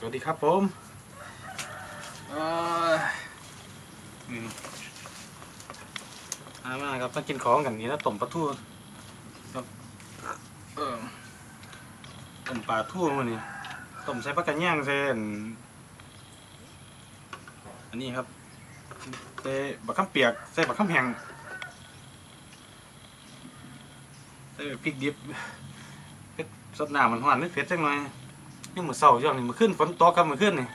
สวัสดีครับผมเอออมามาครับมากินของกันนี่นะต้มปลาทูครับเออต้มปลาทูมันนี่ต้มใส่ปลากระย่างใส่อันอันนี้ครับใส่บักข้ามเปียกใส่บักข้ามแห้งใส่พริกดิบเผ็ดสดน้ำมันหวานนิดเผ็ดจังหน่อย นี่มือเศร้าช่วงนี้มือขึ้นฝนตกครับมือขึ้นนี่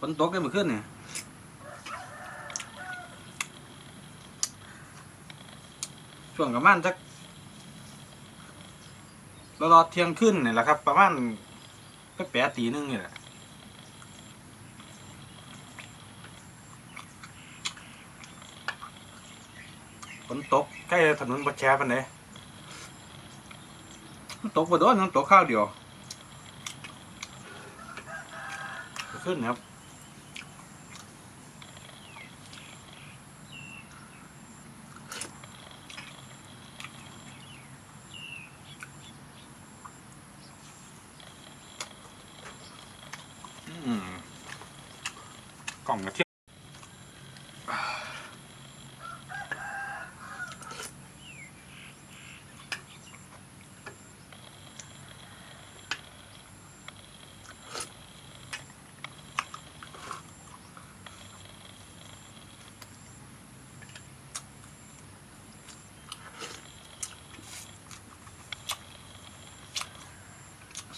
ฝนตกกันมือขึ้นนี่ช่วงประมาณสักรอเที่ยงขึ้นนี่แหละครับ ประมาณก็แปดตีหนึงนี่แหละฝนตกใกล้ถนนบัดแชร์ปันไหน มันตกมาโดนมันตกข้าวเดียวขึ้นครับ อืมกล่องกระเทียม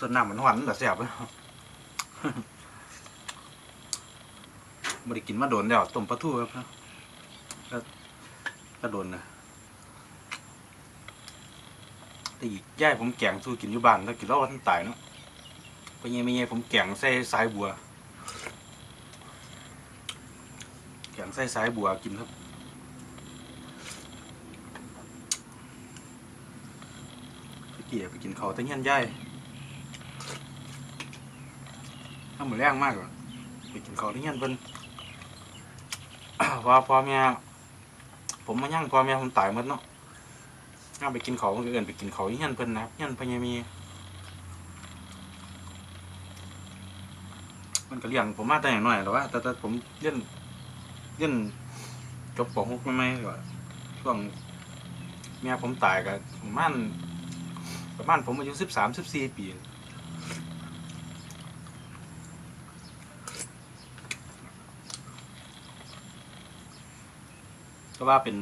ส่วนน้ำมันหวานแต่แซ่บเลยไม่ได้กินมาโดนแล้วต้มปลาทูครับก็ก็โดนนะแต่อีกย่ายผมแกงสู้กินอยู่บ้านแล้วกินแล้วท่านตายเนาะไปเงี้ยไม่เงี้ยผมแกงใส่สายบัว แกงใส่สายบัวกินครับเกี่ยไปกินเขาแต่เงี้ยนย่าย ถ้า มือแรงมากกว่าไปกินข้าวที่เงี้ยเพิ่นว่าพ่อแม่ผมมาย่างพ่อแม่ผมตายหมดเนาะย่างไปกินข้าวมันก็เอื่นไปกินข้าวที่เงี้ยเพิ่นนะเงี้ยพญามีมันก็เลี้ยงผมมาแต่อย่างน้อยแต่ว่าแต่แต่ผมเลี้ยนเลี้ยนจบป .6 ไม่ไม่ก็ช่วงแม่ผมตายก็ประมาณประมาณผมอายุสิบสามสิบสี่ปี ก็ว่าเป็น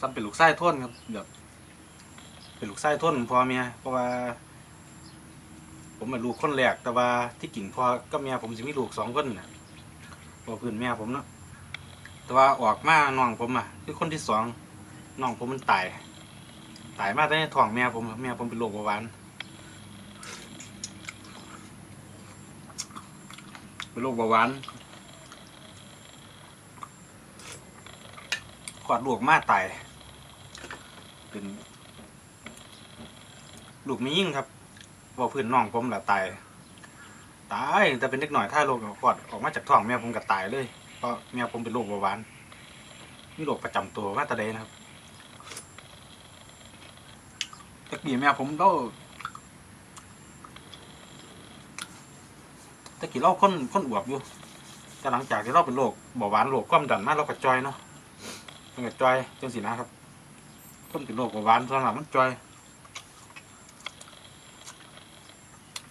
ซ้ำเป็นลูกไส้ท่นครับแบบเป็นลูกไส้ท่นพ่อเมียเพราะว่า ผมเป็นลูกคนแรกแต่ว่าที่กิ่งพ่อกับเมียผมจะมีลูกสองคนนะพ่อพื้นแม่ผมเนาะแต่ว่าออกมาน้องผมอะคือคนที่สองน้องผมมันตายตายมาตั้งแต่ท้องแม่ผมแม่ผมเป็นโรคเบาหวาน เป็นโรคเบาหวานขวาดลูกมาตายเป็นลูกมียิ่งครับบอกเพื่นน้องผมแหละตาย ตายแต่เป็นเด็กหน่อยถ้าโรคขวาดออกมาจากท้องแม่ผมก็ตายเลยเพราะแม่ผมเป็นโรคเบาหวานมีโรคประจำตัวมาตะเดนะครับตะกี้แม่ผมเราะกี้เราค้นค้นอวบอยู่ แต่หลังจากที่เราเป็นโรคเบาหวานโรคความดันมาเราก็จอยเนาะมันก็จอยจังสินะครับคนเป็นโรคเบาหวานส่วนหลังมันจอย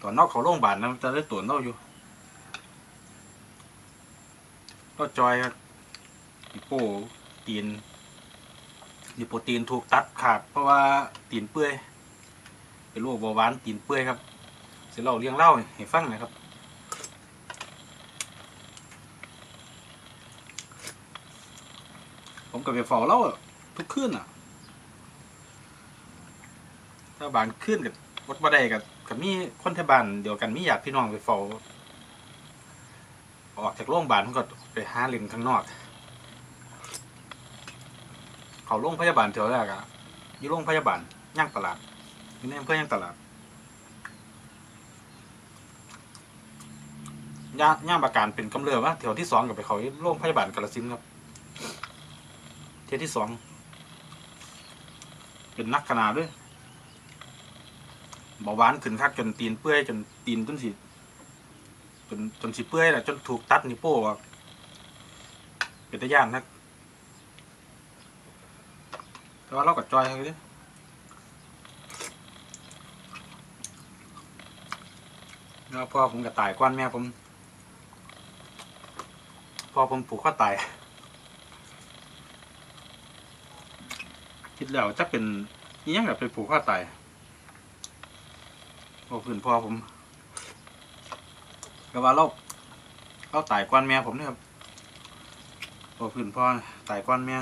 ตอนนอกเขาโรงพยาบาลนะมันจะได้ตรวจเราอยู่ก็จอยครับลิโป้ตีนลิโปตีนถูกตัดขาดเพราะว่าตีนเปื่อยเป็นโรคเบาหวานตีนเปื่อยครับเสร็จเราเลี้ยงเล่าให้ฟังนะครับ ผมก็ไปเฝ้าเล่าทุกคืนอะ ถ้าบางคืนกับวัดบ่ได้กับกับมีคนที่บ้านเดียวกันมีญาติพี่น้องไปเฝ้าออกจากโรงพยาบาลผมก็ไปหาเล่นข้างนอก เขาโรงพยาบาลเถวแรกอะอยู่โรงพยาบาลย่างตลาดอยู่ในอำเภอย่างตลาดย่าย่างประการเป็นกำเริบว่าแถวที่สองกับไปเขาโรงพยาบาลกาฬสินครับ เที่สองเป็นนักขนาดด้วยเบาหวานขึ้นคักจนตีนเปื่อยจนตีนจนสิจนจนสิเปื่อยแหละจนถูกตัดนิ้วโป้งออกเป็นตะย่านนะแต่ว่าเรากับจอยเขาเลยแล้วพ่อผมก็ตายก้อนแม่ผม พ่อผมผูกข้อตาย คิดแล้วจะเป็นอิหยังแบบไปผูกข้อตายโอ้พื้นพ่อผมก็ว่าเราเราตายก้อนแม่ผมเนี่ยครับโอ้พื้นพ่อตายก้อนแม่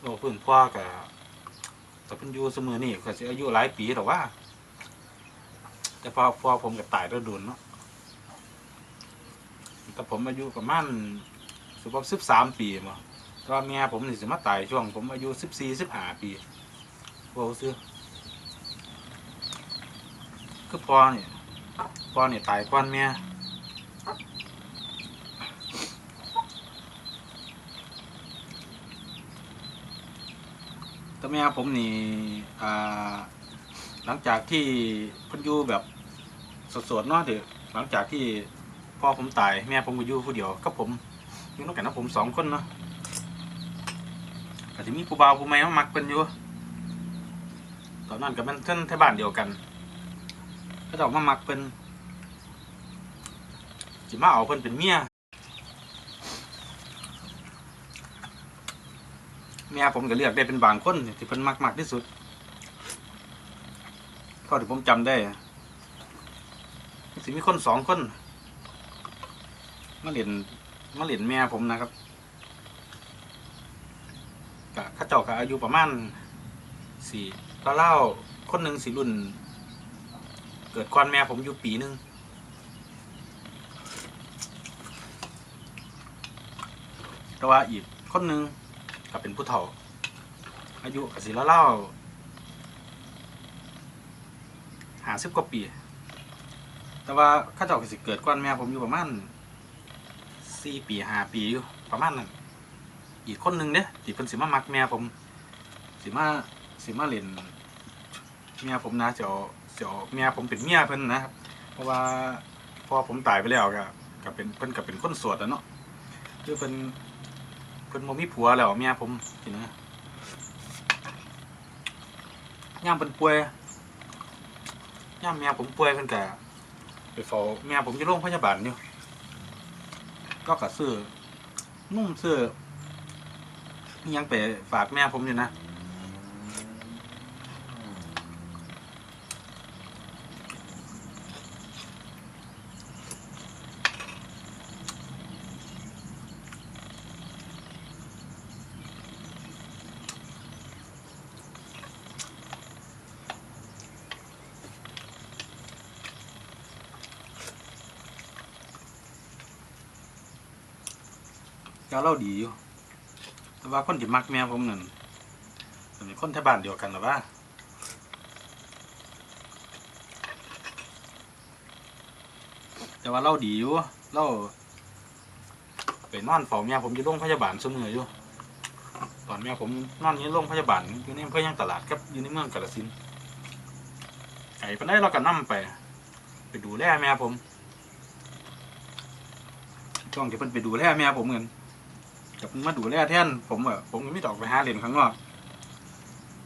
โอ้พื้นพ่อกับแต่เพิ่นอยู่เสมอนี่ก็สิอายุหลายปีหรอกว่า แต่พอพอผมก็ตายแล้วโดนเนาะแต่ผมอายุประมาณสิบสิบสามปีมาตอนเมียผมนี่สิมาตายช่วง ผมอายุสิบสี่สิบห้าปีโอ้ซื้อคือพ่อเนี่ยพ่อเนี่ยตายก่อนเมีย แม่ผมนี่อ่าหลังจากที่เพิ่นอยูแบบสดๆเนาะเถอะหลังจากที่พ่อผมตายแม่ผมก็อยู่ผู้เดียวกับผมอยู่น้องกันนะผมสองคนเนาะก็จะมีผู้บ่าวผู้แม่มามักเพิ่นอยู่ตอนนั้นก็เป็นเพื่อนที่บ้านเดียวกันก็จะมามักเพิ่นสิมาเอาเพิ่นเป็นเมีย แม่ผมก็เลือกได้เป็นบางคนที่เพิ่นมักมากที่สุดเท่าที่ผมจำได้สิมีคนสองคนมาเล่นมาเล่นแม่ผมนะครับกะข้าเจ้าก็อายุประมาณสี่เล่าคนหนึ่งสี่รุ่น เกิดก่อนแม่ผมอยู่ปีหนึ่งแต่ว่าอีกคนหนึ่ง ก็เป็นผู้เฒ่า อายุกสิละเล่าหาสิบกว่าปี แต่ว่าข้าเจ้าก็สิเกิดก่อนแม่ผมอยู่ประมาณสี่ปีห้าปีอยู่ประมาณนั้นอีกคนหนึ่งเนี่ยที่เพิ่นสิมามักแม่ผมสิมาสิมาเล่นเมียผมนะเจ้าเจ้าเมียผมเป็นเมียเพิ่นนะครับ เพราะว่าพอผมตายไปแล้วก็ก็เป็นเพิ่นก็เป็นคนสวดแล้วเนาะคือเพิ่น เพิ่นบ่มีผัวแล้วเมียผมสินะย่ามเพิ่นป่วยย่ามเมียผมป่วยเพิ่นก็ไปเฝ้าเมียผมอยู่โรงพยาบาลอยู่ก็ก็ซื้อนุ่มซื้อยังไปฝากแม่ผมอยู่นะ ก็เล่าดีอยู่ แต่ว่าคนที่มักแม่ผมนั่นเป็นคนที่บ้านเดียวกันหรือว่าแต่ว่าเล่าดีอยู่เล่าไปนอนเฝ้าแม่ผมอยู่โรงพยาบาลเสมออยู่ ตอนแม่ผมนอนอยู่โรงพยาบาลอยู่ในอำเภอย่างตลาดครับอยู่ในเมืองกาฬสินธุ์ไก่ปนได้เราก็นั่ไป ไปดูแลแม่ผมช่วงที่เพิ่นไปดูแลแม่ผมเหมือน กับมาดูแลแทนผมอะผมก็ไม่ตออกไปหาเหรียญข้างนอก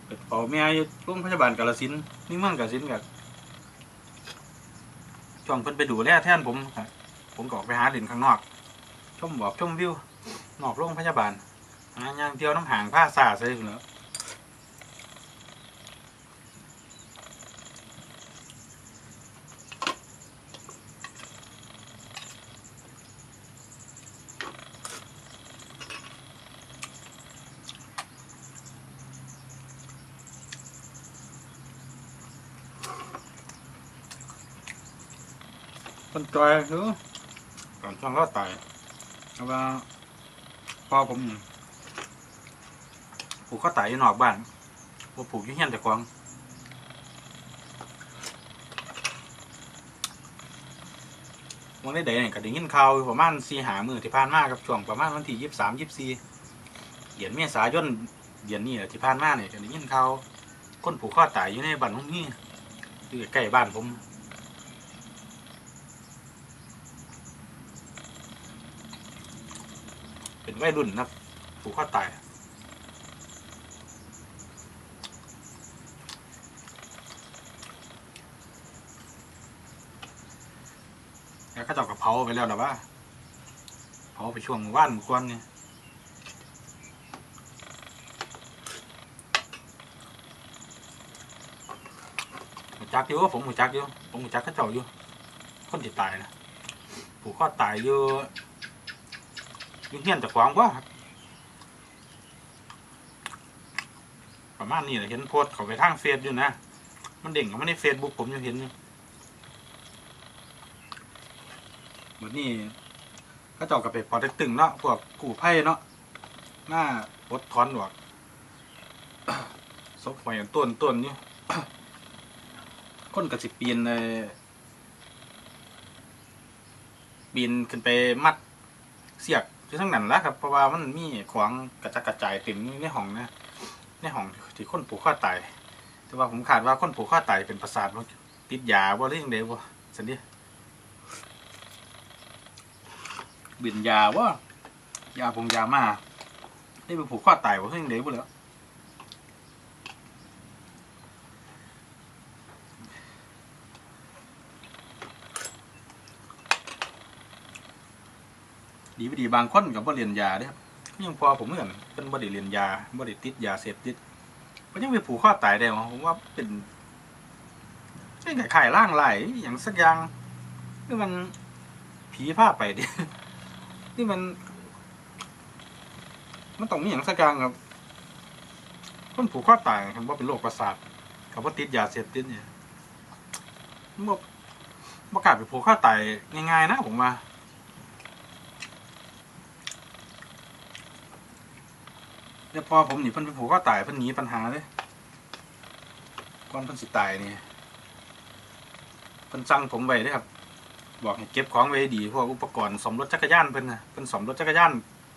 เปเฝ้าแม่อยู่โรงพยาบาลกาลสินธุ์ในเมืองกาลสินธุ์กับช่วงเพิ่นไปดูแลแทนผมครับผมก็ออกไปหาเหรียญข้างนอก ชมบอกชมวิวนอกโรงพยาบาลหาย่างเที่ยวน้ำห่างผ้าสาใส่เหรอ คนจอยคือก่อนช่วงเราตายเพราะว่าพ่อผมผูกข้อตายอยู่นอกบ้านบ่ผูกอยู่เฮียนแต่ของวันได้ใดเนี่ยก็ได้ยินข่าวประมาณสี่หามือที่ผ่านมาครับช่วงประมาณวันที่ยี่สิบสามยี่สิบสี่เดือนเมษายนเดือนนี้แหละที่ผ่านมาเนี่ยก็ได้ยินข่าวคนผูกข้อตายอยู่ในบ้านของนี่อยู่ใกล้บ้านผม เป็นวัยรุ่นนะผูกข้อตายแล้วก็จ้ากับเผาไปแล้วหรอว่าเผาไปช่วงว่านกวนเนี่ยหูจักอยู่ผมหูจักอยู่ผมหูจักเข้าเจ้าอยู่ คนที่ตายนะผูกข้อตายอยู่ ยู่เฮียนจากขวางว่าครับประมาณนี้แหละเห็นโพสเขาไปทางเฟซอยู่นะ มันเด้งเขาไม่ได้เฟซบุ๊กผมยังเห็นอยู่เหมือนนี่ก็เจ้ากับไปพอดตึงเนาะพวกกู่ไพ่เนาะหน้าปดถอนหรอกซบหอยต้นต้นอยู่คนกระสิปีนเลยปีนขึ้นไปมัดเสียก ที่ทั้งนั้นแหละครับ เพราะว่ามันมีขวางกระจัดกระจายเต็มในห้องนะในห้องที่คนผูกข้อตายแต่ว่าผมขาดว่าคนผูกข้อตายเป็นประสาทติดยาว่าเรื่องเดียวว่สันดิบินยาว่ายาพงยามาได้ไปผูกข้อตายว่าเพิ่งเดียวบุแล้ว ดีไม่ดีบางคนกับบ่เรียนยาเด้ครับยังพอผมเหมือนเป็นบ่ได้เรียนยาบ่ได้ติดยาเสพติดมันยังไปผูกข้อตายได้วผมว่าเป็นเป็นไข่ร่างไหลอย่างสักอย่างคือมันผีผ้าไปดินี่มัน มันต้องมีอย่างสักอย่างครับคนผูกข้อตายคำว่าเป็นโรคประสาทคำว่าติดยาเสพติดเนี่ยมันบ่บ่กล้าไปผูกข้อตายง่ายๆนะผมว่า แต่พอผมหนีเพิ่นไปผูกข้อตายเพิ่นหนีปัญหาเลยก่อนเพิ่นสิตายนี่เพิ่นสั่งผมไว้ด้อครับ บอกให้เก็บของไว้ดีพวกอุปกรณ์สมรถจักรยานเพิ่นนะเพิ่นสมรถจักรยาน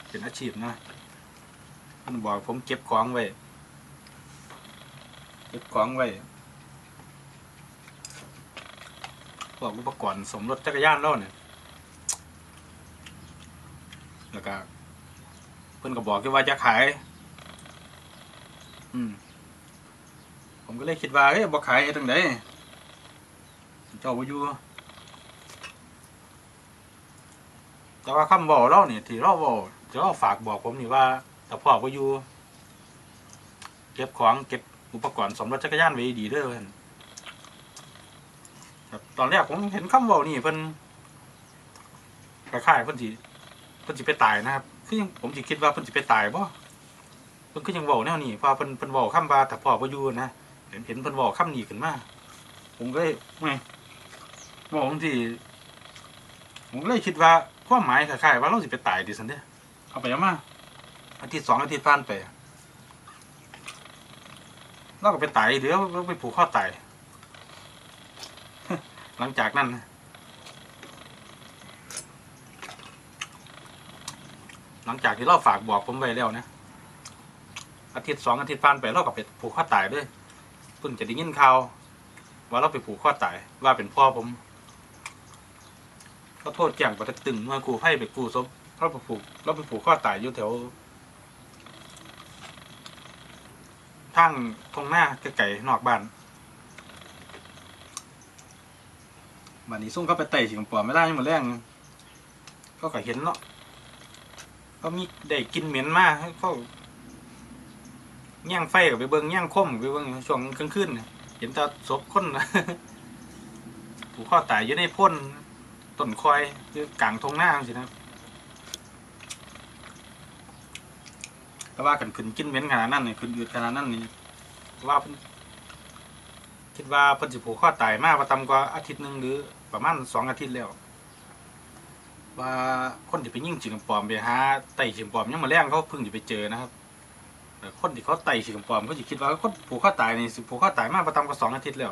เป็นอาชีพนะเพิ่นบอกผมเก็บของไว้เก็บของไว้พวกอุปกรณ์สมรถจักรยานแล้วเนี่ยแล้วก็เพิ่นก็บอกว่าจะขาย อืม ผมก็เลยคิดว่าเฮ้ยบ่ขายเฮ็ดจังไดเจ้าบ่อยู่แต่ว่าคำบอกเราเนี่ยที่เราบอกที่เราฝากบอกผมนี่ว่าแต่พ่อก็อยู่เก็บของเก็บอุปกรณ์สมรถจักรยานไว้ดีเด้อเพิ่นครับตอนแรกผมเห็นคำบอกนี่เพิ่นคล้ายๆเพิ่นสิเพิ่นสิไปตายนะครับคือยังผมสิคิดว่าเพิ่นสิไปตายบ่ พิ่นก็ยังบอกแนวนี้พอเพิ่นเพิ่นบอกคำว่าแต่พ่อก็อยู่นะเห็นเห็นเพิ่นบอกคำนี้ขึ้นมาผมก็เลยไม่บอกบางทีผมก็เลยคิดว่าความหมายคล้ายๆว่าเราสิไปตายดิสันเด้อเอาไปเอามาอาทิตย์สองอาทิตย์ผ่านไปเราก็ไปตายเดี๋ยวเราไปผูกข้อตายหลังจากนั้นหลังจากที่เราฝากบอกผมไว้แล้วนะ อาทิตย์สองอาทิตย์ผ่านไปเราก็ไปผูกข้อตายด้วยเพิ่งจะได้ยินข่าวว่าเราไปผูกข้อตายว่าเป็นพ่อผมเขาโทษแจ้งปะตึงเมื่อกูให้ไปกูศพเราไปผูกเราไปผูกข้อตายอยู่แถวทางทงหน้าไก่นอกบ้านบ้านนี้ซุ่มเข้าไปไต่สิงปอไม่ได้ยังหมดแรงก็ก็เห็นเนาะก็มีได้กินเหม็นมากเขา ย่างไฟกับไปเบิ้งย่างคมไปเบิ้งช่วงกลางคืนน่ะเห็นตาศพคนผูกข้อตายอยู่ในพ่นต้นคอยคือกลางทงหน้าสินะแต่ว่ากันขึ้นกินเหม็นขนาดนั้นนี่ขึ้นอืดขนาดนั้นนี่ว่าคิดว่าเพิ่นสิผูกข้อตายมากประตำกว่าอาทิตย์หนึ่งหรือประมาณสองอาทิตย์แล้วว่าคนที่ไปยิ่งชิงปลอมไปหาไต่ชิงปลอมยังมาแรงเขาเพิ่งจะไปเจอนะครับ แต่คนที่เขาไต่ชิงปลอมเขาจะคิดว่าคนผูกข้อตายนี่สิผูกข้อตายมากประตามกันสองอาทิตย์แล้ว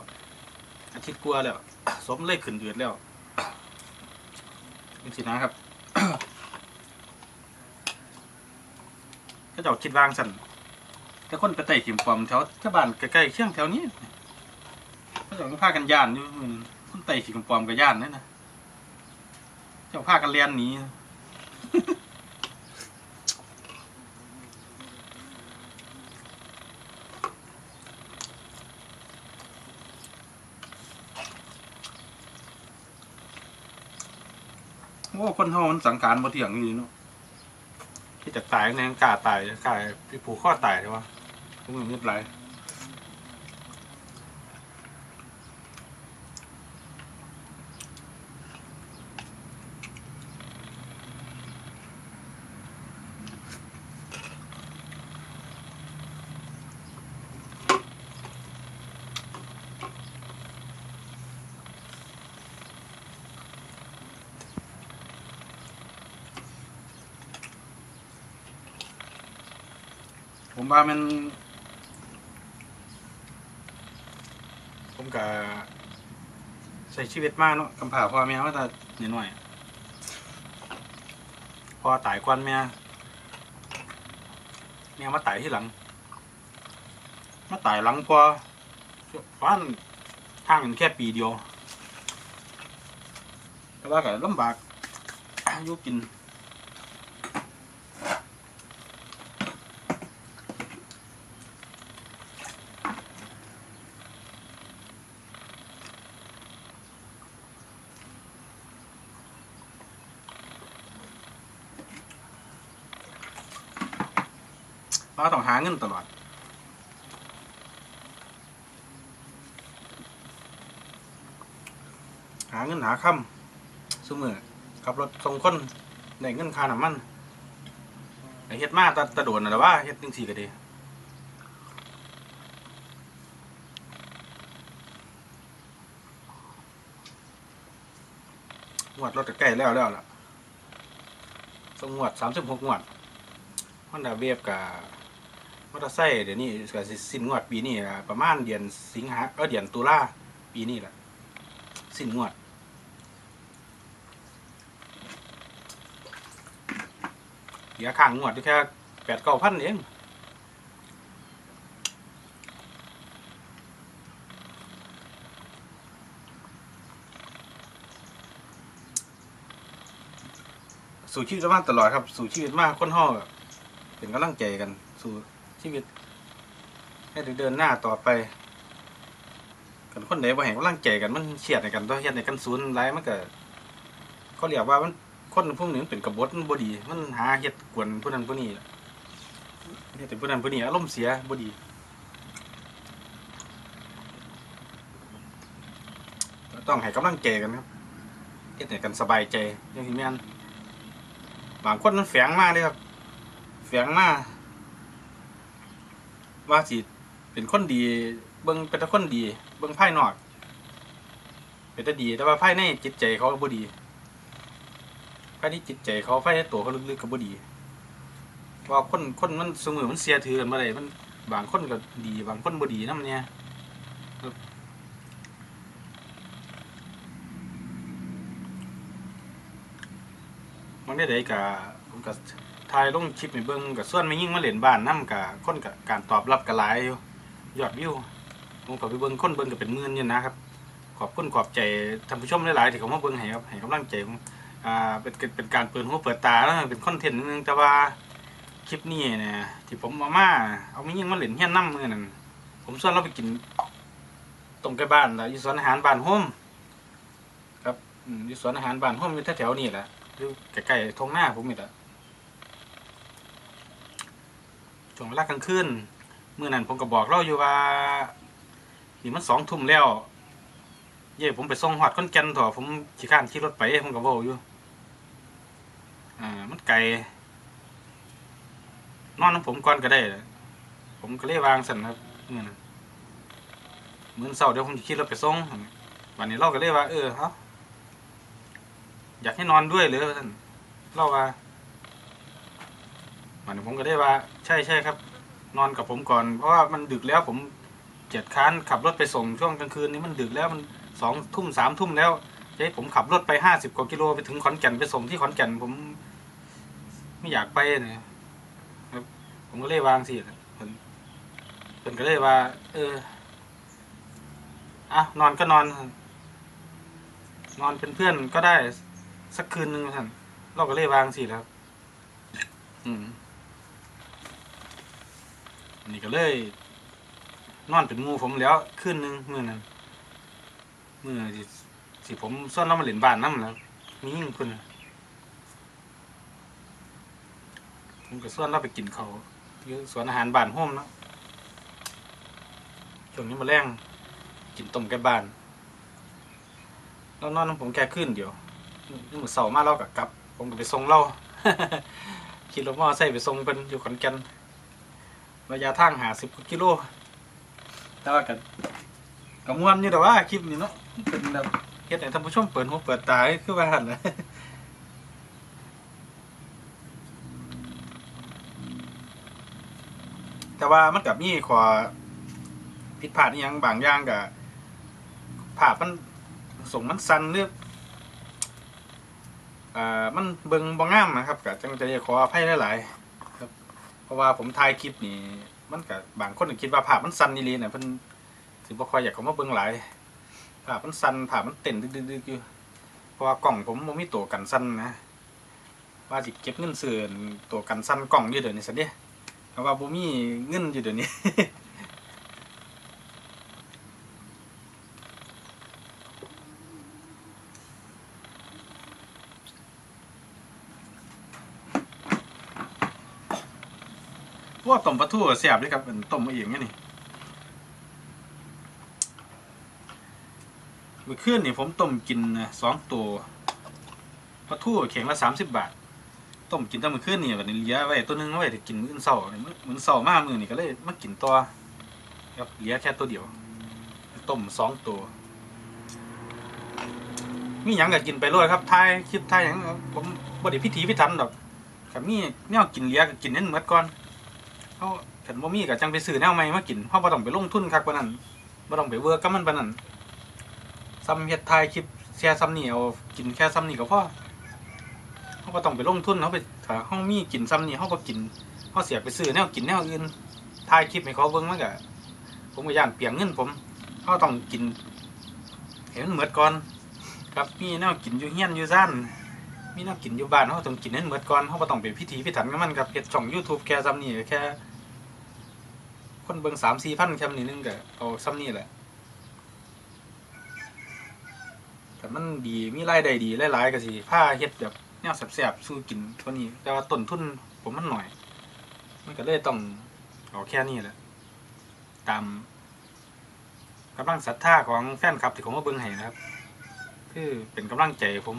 อาทิตย์กลัวแล้ว สมเลยขึ้นเดือดแล้วจริงๆนะครับก็จ้าคิดวางสันแต่คนไปไต่ชิงปลอมแถวแถวบ้านใกล้ๆเชียงแถวนี้เขาเจ้าก็พากันย่านอยู่คนไต่ชิงปลอมกับย่านนั่นนะเจ้าพากันเรียนหนี โอ้คนเฮามันสังขารบ่เที่ยงนี่เนาะที่จะตายแนงกล้าตายกล้าที่ผูกข้อตายใช่ปะผมยังนึกไร ว่ามัน ผมกะใช้ชีวิตมากเนาะกำพร้าพ่อแม่ว่าแต่นิดหน่อยพ่อตายก่อนแม่แม่มาตายที่หลัง มาตายหลังพ่อฟันห่างกันแค่ปีเดียวแต่ว่าก็ลำบากอยู่กิน เราต้องหาเงินตลอด หาเงินหาค่ำสมือขับรถส่งคนได้เงินค่าน้ำมันเฮ็ดมาตะตะโดนนะแต่ว่าเฮ็ดจังสี่ก็ดีงวดรถก็ใกล้แล้วแล้วล่ะสงวดสามสิบหกงวดฮอนดาเวฟกับ มอเตอร์ไซค์เดี๋ยวนี้ก็สิสิ้นงวดปีนี้ล่ะประมาณเดือนสิงหาเออเดือนตุลาปีนี้แหละสิ้นงวดเหลือข้างงวดที่แค่แปดเก้าพันเองสู่ชีวิตมาตลอดครับ สู่ชีวิตมากคนห่อเป็นกำลังใจกันสู่ ชีวิต ให้ได้เดินหน้าต่อไปกันคนไหนบ่แห่งกำลังใจกันมันเฉียดในกันตัวเฮ็ดในกันศูนย์ไรมันก็เขาเรียกว่ามันคนพวกนี้มันเป็นกบฏมันบดี มันหาเฮ็ดกวนผู้นั้นผู้นี้เฮ็ดแต่ผู้นั้นผู้นี้อารมณ์เสียบดีต้องให้กำลังใจกันครับเฮ็ดให้กันสบายใจอย่างที่แม่นบางคนมันแฝงมากเลยครับแฝงมา ว่าสิเป็นคนดี เบิ่งเป็นคนดี เบิ่งภายนอก เป็นแต่ดีแต่ว่าภายในจิตใจเขาก็บ่ดีภายในจิตใจเขาภายในตัวเขาลึกๆก็บ่ดีว่าคนคนมันสมือมันเสียถือกันมาเลยมันบางคนก็ดี บางคนบ่ดีนำเนี่ยมันได้ไดก็ผมก็ ถ่ายลงคลิปในเบิ้งกับส่วนไม่ยิ่งมาเล่นบ้านนํกับคนกับการตอบรับกับหลายอยู่ยอดวิวผมกับไปเบิ้งคนเบิ้งก็เป็นหมื่นอยู่นะครับ ขอบคุณขอบใจท่านผู้ชมหลายๆที่เขามาเบิ้งให้ครับให้กำลังใจผมอ่าเป็นเป็นการเปิดหูเปิดตาแล้วเป็นคอนเทนต์นึงแต่ว่าคลิปนี้เนี่ยที่ผมเอามาเอาไม่ยิ่งมาเล่นเฮี้ยนน้ำมือนั่นผมส่วนเราไปกินตรงใกล้บ้านแล้วอยู่สวนอาหารบ้านโฮมครับอืมอยู่สวนอาหารบ้านโฮมอยู่แถวๆนี่แหละอยู่ใกล้ๆทงหน้าผมนี่แหละ ช่วงเวลากลางคืนเมื่อนั้นผมก็บอกเราอยู่ว่านี่มันสองทุ่มแล้ว เย่ผมไปส่งหอดคนแกนถอะผมขี่ข้านขี่รถไปผมก็บอกอยู่อ่ามันไกลนอนน้ำผมก่อนก็ได้ ผมก็เลยวางสันครับเมื่อนั้นมื้อเสาร์เดี๋ยวผมจะขี่รถไปส่งวันนี้เราก็เลยว่า เออเอาอยากให้นอนด้วยหรือท่านเล่าว่า มันผมก็ได้ว่าใช่ใช่ครับ นอนกับผมก่อน เพราะว่ามันดึกแล้วผมเจ็ดค้านขับรถไปส่งช่วงกลางคืนนี้มันดึกแล้วมันสองทุ่มสามทุ่มแล้วจะให้ผมขับรถไปห้าสิบกว่ากิโลไปถึงขอนแก่นไปส่งที่ขอนแก่นผม ไม่อยากไปนะครับ ผมก็เลยวางสิเพิ่นเพิ่นก็เลยว่า เอออะนอนก็นอน นอนเป็นเพื่อนก็ได้ สักคืนหนึ่งท่านเราก็เลยวางสิแล้วครับ อืม นี่ก็เลย นอนเป็นหมูผมแล้วคืนหนึ่งมื่อนั้นมื่อที่สิผมส่วนเรามาเล่นบ้านน้ำแล้วมียิ่งคนผมก็ส่วนเราไปกินเขาอยู่สวนอาหารบ้านโฮมเนาะช่วงนี้มาแรงกินต้มไก่บ้านเรานอนผมแค่ขึ้นเดี๋ยวนี่มือเสามาเรากับกลับ ผมก็ไปส่งเราขี่รถมอไซค์ไปส่งเป็นอยู่ขอนแก่น ระยะทางหาสิบกิโล แต่ว่ากันกับมวนอยู่แต่ว่าคลิปนี้เนาะเป็นแบบเฮ็ดให้ท่านผู้ชมเปิดหูเปิดตาคือว่าหั่นนะแต่ว่ามันกับมีขอผิดพลาดอหยังบางอย่างกับภาพมันส่งมันสั้นเลือกอ่ามันเบิงบ่งามนะครับก็จังจะขออภัยหลายๆ เพราะว่าผมถ่ายคลิปนี่มันกับบางคนคิดว่าภาพมันสั้นนี่ลีเนี่ยเพิ่นสิบ่ค่อยอยากเข้ามาเบิ่งหลายภาพมันสั้นภาพมันเต้นดึกๆๆอยู่เพราะว่ากล่องผมบ่มีตัวกันสั้นนะว่าจิเก็บเงินเสื่อตัวกันสั้นกล่องอยู่เดี๋ยวนี้ซะเด้เพราะว่าบ่มีเงินอยู่เดี๋ยวนี้ ต้มปลาทูก็แซ่บเลยครับเป็นต้มมาเองเนี่ยนี่เมื่อคืนนี่ผมต้มกินสองตัวปลาทูเข่งละสามสิบบาท ต้มกินตั้งเมื่อคืนนี่วันนี้เหลือไว้ตัวหนึงไว้จะกินมื้อนเสาร์มื้อเสาร์มากมื้อนี่ก็เลยมากินตัวครับเหลือแค่ตัวเดียว ต้มสองตัวมีหยังก็กินไปเลยครับทายคลิปทายหยังผมบ่ได้พิถีพิถันดอกคันมีแนวกินเหลือก็กินเน้นหมดก่อน เขาขันบ่มีก็จังไปซื้อแนวใหม่มากินเพราะบ่ต้องไปลงทุนคักปานนั้นบ่ต้องไปเวิร์กกับมันปานนั้นซ้ำเฮ็ดถ่ายคลิปแชร์ซ้ำนี่เอากินแค่ซ้ำนี่ก็พอเฮาบ่ต้องไปลงทุนเฮาไปถ้าเฮามีกินซ้ำนี่เฮาบ่กินเฮาเสียไปซื้อแนวกินแนวอื่นถ่ายคลิปให้เขาเบิ่งมันก็ผมก็ย่านเปลียงเงินผมเฮาต้องกินให้มันหมดก่อนครับมีแนวกินอยู่เฮี้ยนอยู่ซ่าน มีแนวกินอยู่บ้านเฮาต้องกินให้มันหมดก่อนเฮาบ่ต้องไปพิถีพิถันกับมันครับเฮ็ดช่อง YouTube แค่ซ้ำนี่แค่ คนเบิ่งสามสี่พันแค่นี้นึงก็เอาซ้ำนี่แหละแต่มันดีมีรายได้ดีหลายๆก็สิผ้าเฮ็ดแบบแนวแสบๆสู้กินตัวนี้ แต่ว่าต้นทุนผมมันหน่อย มันก็เลยต้องเอาแค่นี้แหละตามกำลังศรัทธาของแฟนคลับที่ผมมาเบิ่งให้นะครับ คือเป็นกำลังใจผม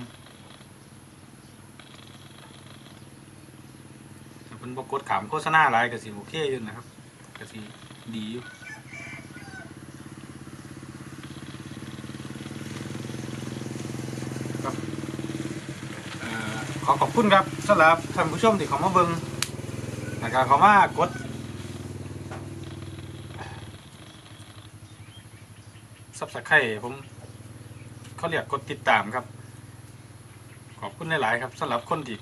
ถ้าเพิ่ นบ่กดขามโฆษณาหลายก็สิโอเคอยู่นะครับก็สิดีอยู่ครับขอขอบคุณครับสำหรับท่านผู้ชมที่เขามาเบิ่งนะครับเขามากดซับสไครต์ผมเขาเรียกกดติดตามครับ ขอบคุณหลาย ๆ ครับสำหรับคนที่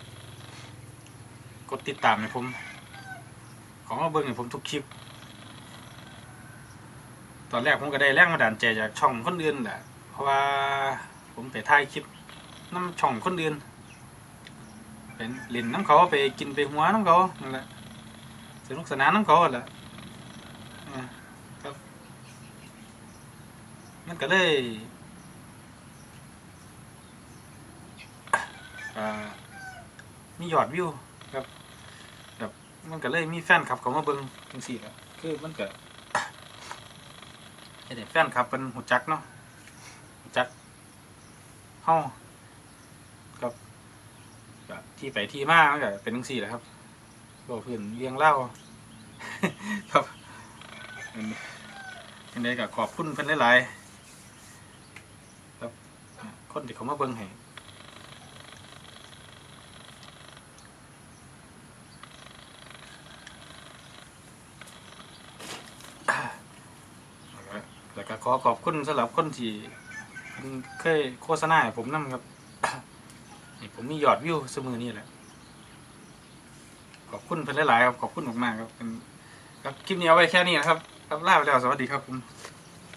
ดติดตามให้ผม ของมาเบิ่งให้ผมทุกคลิป ตอนแรกผมก็ได้แรงบันดาลใจจากช่องคนอื่นแหละ เพราะว่าผมไปถ่ายคลิปน้ำช่องคนอื่นเป็นเล่นน้ำเขาไปกินไปหัวน้ำเขานั่นแหละสนุกสนานน้ำเขาแหละครับมันก็เลยมียอดวิวครับ มันก็เลยมีแฟนคลับเขามาเบิ่งจังซี่แหละคือมันก็ไอ้เด็กแฟนครับเป็นหูจักเนาะหูจักเฮากับกับที่ไปที่มามันก็เป็นจังซี่แหละครับบอกเพื่อนเลี้ยงเล่า ครับยังไงก็ขอบคุณเพิ่นหลายๆครับคนที่เขามาเบิ่งให้ ขอขอบคุณสำหรับคนที่เคยโฆษณาให้ผมนํครับนี่ผมมียอดวิวเสมอนี่แหละ ขอบคุณเพิ่นหลายๆครับ ขอบคุณมากๆครับครับ คลิปนี้เอาไว้แค่นี้นะครับ ครับลาไปแล้ว สวัสดีครับผม